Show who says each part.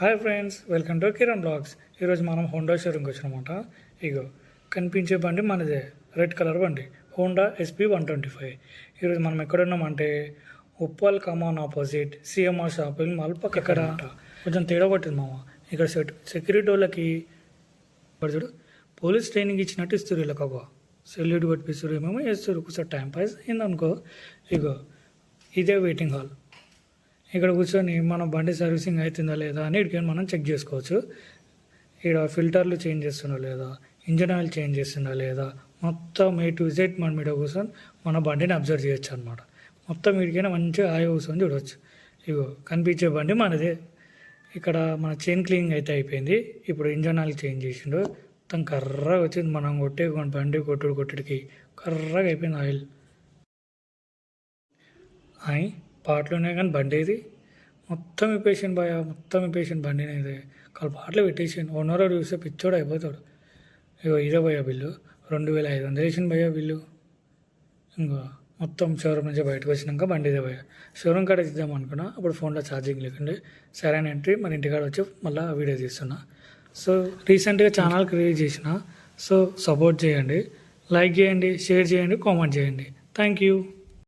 Speaker 1: Hi friends welcome to Kiran blogs ఈరోజు మనం Honda షోరూమ్కి వచ్చినమాట. ఇగో కనిపించే బండి మనదే. రెడ్ కలర్ బండి. Honda SP one twenty five ఈరోజు మనం ఎక్కడ ఉన్నామంటే Uppal Kaman opposite CMR shopping mall పక్క ఎక్కడ? కొంచెం తేడా పట్టింది మామ. ఇక్కడ సెట్ సెక్యూరిటీ వాళ్ళకి చూడు పోలీస్ ట్రైనింగ్ ఇచ్చినట్టు ఇస్తారు వీళ్ళకి ఒక సెల్యూట్ పట్టిస్తారు ఏమేమో వేస్తారు ఒకసారి టైం పాస్ అయిందనుకో. ఇగో ఇదే వెయిటింగ్ హాల్ ఇక్కడ కూర్చొని మన బండి సర్వీసింగ్ అవుతుందా లేదా అని ఇక్కడికి మనం చెక్ చేసుకోవచ్చు. ఇక్కడ ఫిల్టర్లు చేంజ్ చేస్తుందా లేదా? ఇంజన్ ఆయిల్ చేంజ్ చేస్తుందా లేదా? మొత్తం ఏ టు జెడ్ మన మీద కూర్చొని మన బండిని అబ్జర్వ్ చేయొచ్చు అనమాట మొత్తం వీడికైనా మంచిగా ఆయ కూర్చొని చూడవచ్చు ఇగో కనిపించే బండి మనదే. ఇక్కడ మన చైన్ క్లీనింగ్ అయితే అయిపోయింది. ఇప్పుడు ఇంజన్ ఆయిల్ చేంజ్ చేసిండు. మొత్తం కర్రగా వచ్చింది. మనం కొట్టే బండి కొట్టుడు కొట్టుడికి కర్రగా అయిపోయింది ఆయిల్. అయి పాటలు ఉన్నాయి కానీ బండి ఏది? మొత్తం ఇప్పేసాను భయ మొత్తం ఇప్పేసాను బండిని ఇది. కాలు పాటలు పెట్టేసాను ఓనర్ చూస్తే పిచ్చోడు అయిపోతాడు. ఇగో ఇదే భయ బిల్లు. రెండు వేల ఐదు వందలు వేసిన భయ బిల్లు. ఇంకో మొత్తం షోరూమ్ నుంచి బయటకు వచ్చినాక బండి ఇదే భయ షోరూమ్ కాడ ఇద్దాం అనుకున్నా అప్పుడు ఫోన్లో ఛార్జింగ్ లేకుండే. సరైన ఎంట్రీ మన ఇంటికాడ వచ్చి మళ్ళీ వీడియో తీస్తున్నా. సో రీసెంట్గా ఛానల్ క్రియేట్ చేసిన. సో సపోర్ట్ చేయండి. లైక్ చేయండి షేర్ చేయండి కామెంట్ చేయండి. Thank you